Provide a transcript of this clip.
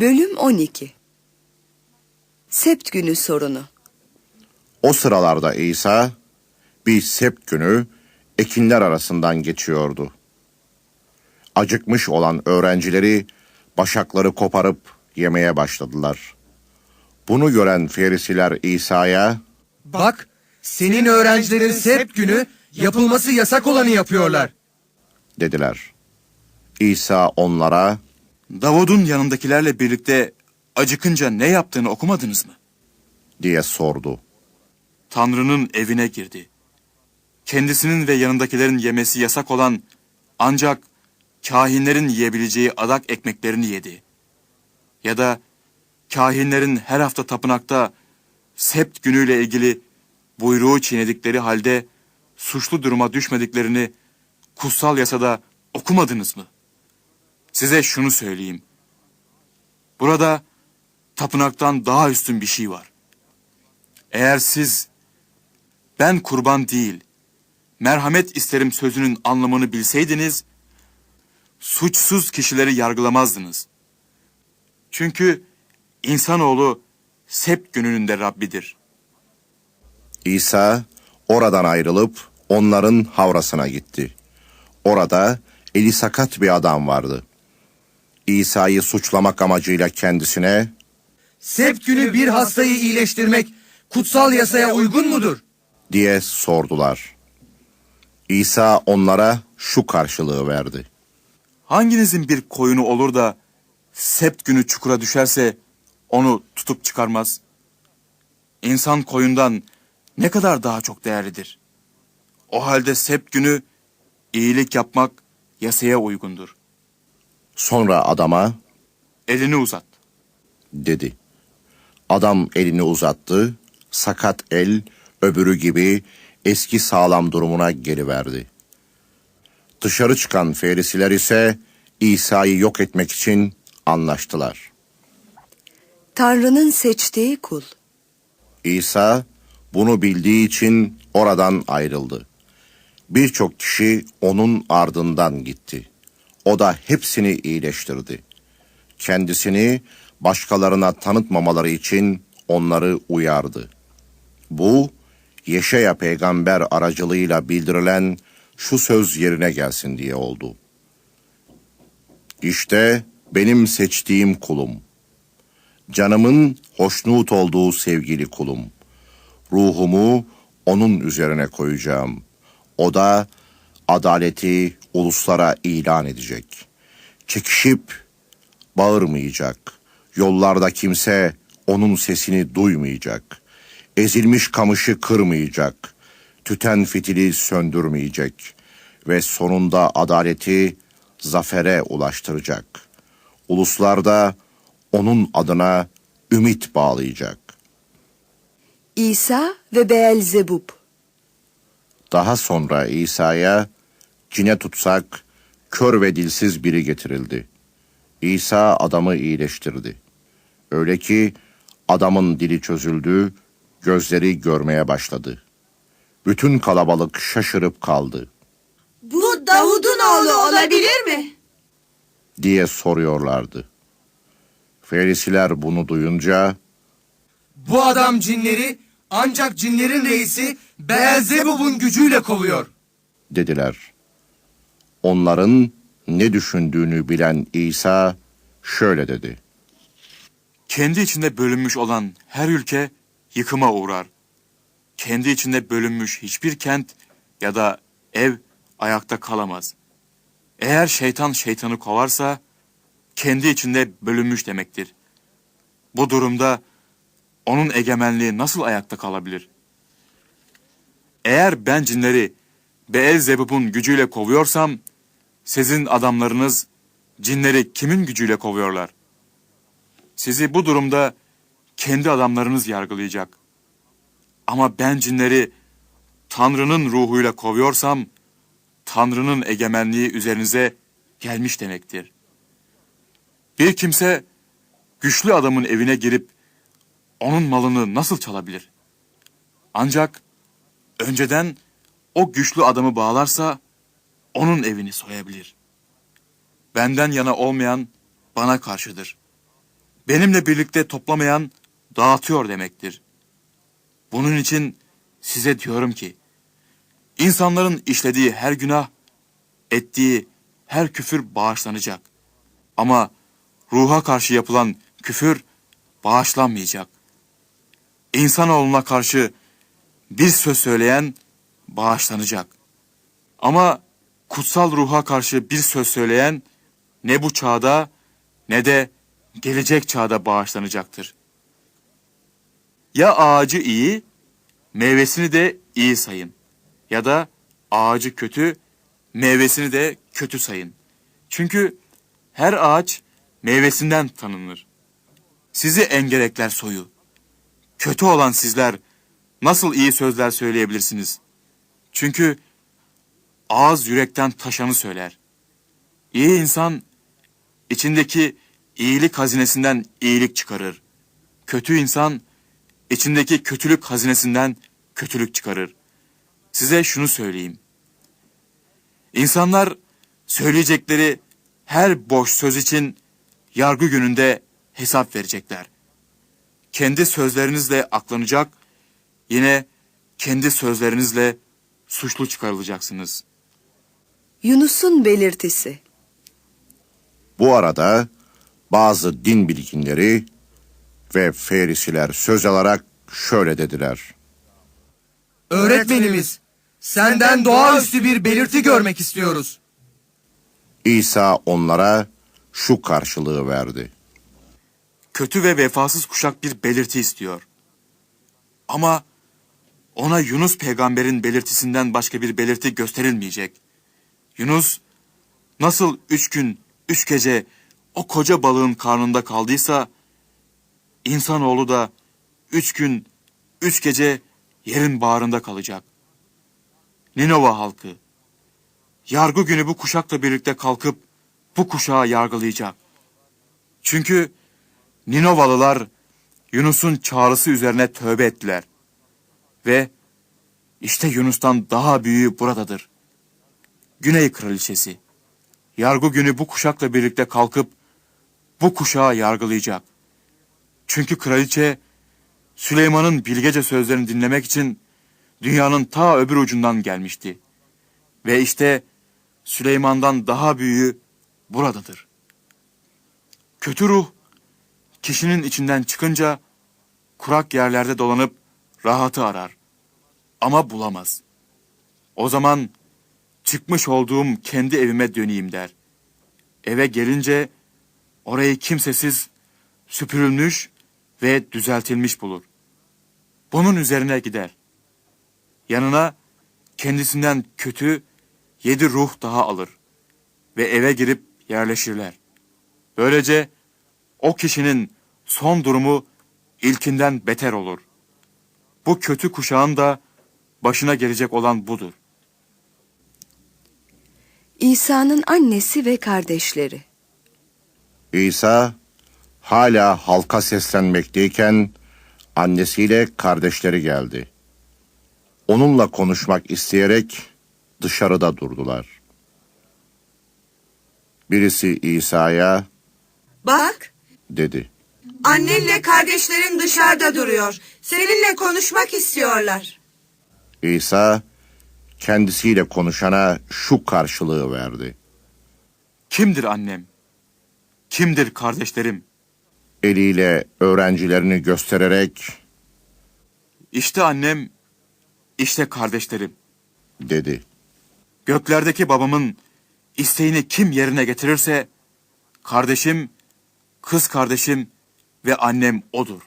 Bölüm 12 Sept günü sorunu O sıralarda İsa bir sept günü ekinler arasından geçiyordu. Acıkmış olan öğrencileri başakları koparıp yemeye başladılar. Bunu gören Ferisiler İsa'ya Bak, senin öğrencilerin sept günü yapılması yasak olanı yapıyorlar. dediler. İsa onlara Davud'un yanındakilerle birlikte acıkınca ne yaptığını okumadınız mı? diye sordu. Tanrı'nın evine girdi. Kendisinin ve yanındakilerin yemesi yasak olan ancak kahinlerin yiyebileceği adak ekmeklerini yedi. Ya da kahinlerin her hafta tapınakta sept günüyle ilgili buyruğu çiğnedikleri halde suçlu duruma düşmediklerini kutsal yasada okumadınız mı? Size şunu söyleyeyim. Burada tapınaktan daha üstün bir şey var. Eğer siz ben kurban değil, merhamet isterim sözünün anlamını bilseydiniz, suçsuz kişileri yargılamazdınız. Çünkü insanoğlu sept gününün de Rabbidir. İsa oradan ayrılıp onların havrasına gitti. Orada eli sakat bir adam vardı. İsa'yı suçlamak amacıyla kendisine Sept günü bir hastayı iyileştirmek kutsal yasaya uygun mudur? diye sordular. İsa onlara şu karşılığı verdi. Hanginizin bir koyunu olur da sept günü çukura düşerse onu tutup çıkarmaz? İnsan koyundan ne kadar daha çok değerlidir. O halde sept günü iyilik yapmak yasaya uygundur. Sonra adama Elini uzat. dedi. Adam elini uzattı, sakat el öbürü gibi eski sağlam durumuna geri verdi. Dışarı çıkan Ferisiler ise İsa'yı yok etmek için anlaştılar. Tanrı'nın seçtiği kul İsa bunu bildiği için oradan ayrıldı. Birçok kişi onun ardından gitti. O da hepsini iyileştirdi. Kendisini başkalarına tanıtmamaları için onları uyardı. Bu Yeşaya peygamber aracılığıyla bildirilen şu söz yerine gelsin diye oldu. İşte benim seçtiğim kulum. Canımın hoşnut olduğu sevgili kulum. Ruhumu onun üzerine koyacağım. O da adaleti uluslara ilan edecek. Çekişip bağırmayacak. Yollarda kimse onun sesini duymayacak. Ezilmiş kamışı kırmayacak. Tüten fitili söndürmeyecek. Ve sonunda adaleti zafere ulaştıracak. Uluslarda onun adına ümit bağlayacak. İsa ve Beelzebub Daha sonra İsa'ya cine tutsak kör ve dilsiz biri getirildi. İsa adamı iyileştirdi. Öyle ki adamın dili çözüldü, gözleri görmeye başladı. Bütün kalabalık şaşırıp kaldı Bu Davud'un oğlu olabilir mi? diye soruyorlardı. Ferisiler bunu duyunca Bu adam cinleri ancak cinlerin reisi Beelzebub'un gücüyle kovuyor. dediler. Onların ne düşündüğünü bilen İsa şöyle dedi. Kendi içinde bölünmüş olan her ülke yıkıma uğrar. Kendi içinde bölünmüş hiçbir kent ya da ev ayakta kalamaz. Eğer şeytan şeytanı kovarsa kendi içinde bölünmüş demektir. Bu durumda onun egemenliği nasıl ayakta kalabilir? Eğer ben cinleri Beelzebub'un gücüyle kovuyorsam sizin adamlarınız cinleri kimin gücüyle kovuyorlar? Sizi bu durumda kendi adamlarınız yargılayacak. Ama ben cinleri Tanrı'nın ruhuyla kovuyorsam, Tanrı'nın egemenliği üzerinize gelmiş demektir. Bir kimse güçlü adamın evine girip onun malını nasıl çalabilir? Ancak önceden o güçlü adamı bağlarsa onun evini soyabilir. Benden yana olmayan bana karşıdır. benimle birlikte toplamayan dağıtıyor demektir. Bunun için size diyorum ki, insanların işlediği her günah, ettiği her küfür bağışlanacak. Ama ruha karşı yapılan küfür bağışlanmayacak. İnsanoğluna karşı bir söz söyleyen bağışlanacak. Ama kutsal ruha karşı bir söz söyleyen ne bu çağda ne de gelecek çağda bağışlanacaktır. Ya ağacı iyi, meyvesini de iyi sayın. Ya da ağacı kötü, meyvesini de kötü sayın. Çünkü her ağaç meyvesinden tanınır. Sizi engerekler soyu. Kötü olan sizler nasıl iyi sözler söyleyebilirsiniz? Çünkü ağız yürekten taşanı söyler. İyi insan içindeki iyilik hazinesinden iyilik çıkarır. Kötü insan içindeki kötülük hazinesinden kötülük çıkarır. Size şunu söyleyeyim. İnsanlar söyleyecekleri her boş söz için yargı gününde hesap verecekler. Kendi sözlerinizle aklanacak, yine kendi sözlerinizle suçlu çıkarılacaksınız. Yunus'un belirtisi. Bu arada bazı din bilginleri ve ferisiler söz alarak şöyle dediler. Öğretmenimiz, senden doğaüstü bir belirti görmek istiyoruz. İsa onlara şu karşılığı verdi. kötü ve vefasız kuşak bir belirti istiyor. Ama ona Yunus peygamberin belirtisinden başka bir belirti gösterilmeyecek. Yunus nasıl üç gün, üç gece o koca balığın karnında kaldıysa, insanoğlu da üç gün, üç gece yerin bağrında kalacak. Ninova halkı, yargı günü bu kuşakla birlikte kalkıp bu kuşağı yargılayacak. Çünkü Ninovalılar Yunus'un çağrısı üzerine tövbe ettiler. Ve işte Yunus'tan daha büyüğü buradadır. Güney Kraliçesi. Yargı günü bu kuşakla birlikte kalkıp bu kuşağı yargılayacak. Çünkü kraliçe Süleyman'ın bilgece sözlerini dinlemek için dünyanın ta öbür ucundan gelmişti. Ve işte Süleyman'dan daha büyüğü buradadır. Kötü ruh kişinin içinden çıkınca kurak yerlerde dolanıp rahatı arar. Ama bulamaz. O zaman çıkmış olduğum kendi evime döneyim der. Eve gelince orayı kimsesiz, süpürülmüş ve düzeltilmiş bulur. Bunun üzerine gider. Yanına kendisinden kötü yedi ruh daha alır ve eve girip yerleşirler. Böylece o kişinin son durumu ilkinden beter olur. Bu kötü kuşağın da başına gelecek olan budur. İsa'nın annesi ve kardeşleri. İsa hala halka seslenmekteyken annesiyle kardeşleri geldi. Onunla konuşmak isteyerek dışarıda durdular. Birisi İsa'ya Bak, dedi. annenle kardeşlerin dışarıda duruyor. Seninle konuşmak istiyorlar. İsa kendisiyle konuşana şu karşılığı verdi. Kimdir annem? Kimdir kardeşlerim? Eliyle öğrencilerini göstererek İşte annem, işte kardeşlerim. dedi. Göklerdeki babamın isteğini kim yerine getirirse, kardeşim, kız kardeşim ve annem odur.